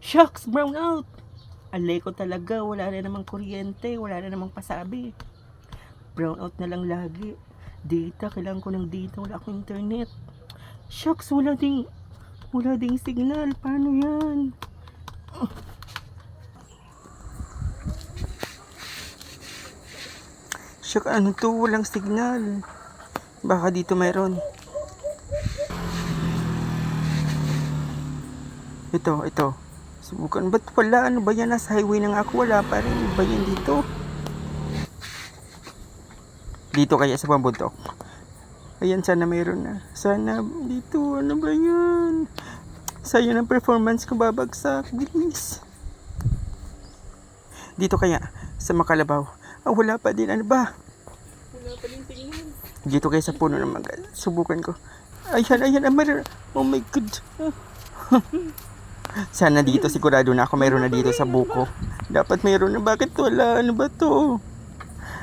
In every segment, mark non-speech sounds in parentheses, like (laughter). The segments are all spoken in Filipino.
Shucks, brown out. Alay ko talaga, wala na namang kuryente, wala na namang pasabi. Brown out na lang lagi. Data, kailangan ko ng data, wala akong internet. Shucks, wala ding, wala ding signal. Paano yan? Shucks, ano to? Walang signal. Baka dito mayroon. Ito, ito. Subukan. Ba't wala? Ano ba yan? Nasa highway na nga ako. Wala pa rin. Ano ba yan dito? Dito kaya sa pambuntok. Ayan, sana mayroon na. Sana dito. Ano ba yan? Sa'yo ng performance ko babagsak. Bilis. Dito kaya. Sa Makalabaw. Ah, wala pa din. Ano ba? Wala pa din tingnan. Dito kaya sa puno ng mangga. Subukan ko. Ayan, ayan. Ah, mayroon. Oh my God. (laughs) Sana dito sigurado na ako mayroon na dito sa buko. Dapat mayroon na. Bakit wala? Ano ba to?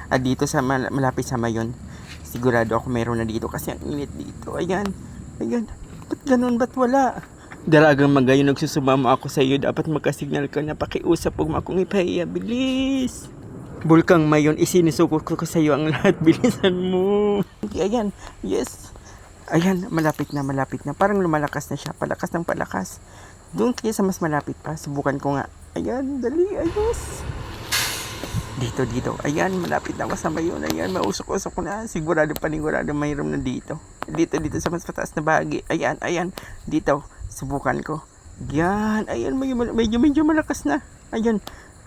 Ah, dito sa mal- malapit sa mayon. Sigurado ako mayroon na dito kasi ang init dito. Ayan. Ayan. Ba't ganun? Ba't wala? Daragang magayo nagsusumama ako sa iyo. Dapat magkasignal ka na pakiusap huwag mo akong ipahiya. Bilis! Bulkang mayon, isinisukot ko sa iyo ang lahat. (laughs) Bilisan mo. Ayan. Yes. Ayan, malapit na, malapit na. Parang lumalakas na siya. Palakas ng palakas. Doon kaya sa mas malapit pa. Subukan ko nga. Ayan, dali, ayos. Dito, dito. Ayan, malapit na ako sa mayon. Ayan, mausok-usok ko na. Sigurado panigurado mayroon na dito. Dito, dito sa mas pataas na bahagi. Ayan, ayan. Dito, subukan ko. Yan, ayan, medyo, medyo, medyo malakas na. Ayan,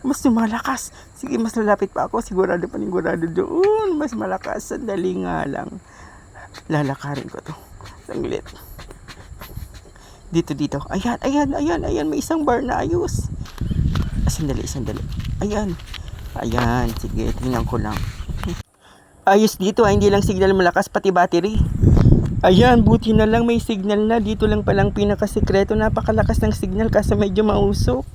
mas lumalakas. Sige, mas lalapit pa ako. Sigurado panigurado doon. Mas malakas. Sandali nga lang. Lalakarin ko to. Sanglit. Dito, dito. Ayan, ayan, ayan, ayan. May isang bar na ayos. Ah, Sandali, sandali. Ayan. Ayan, sige, tingnan ko lang. Ayos dito, ah, hindi lang signal malakas, pati battery. Ayan, buti na lang may signal na. Dito lang palang pinakasikreto. Napakalakas ng signal kasi medyo mausok.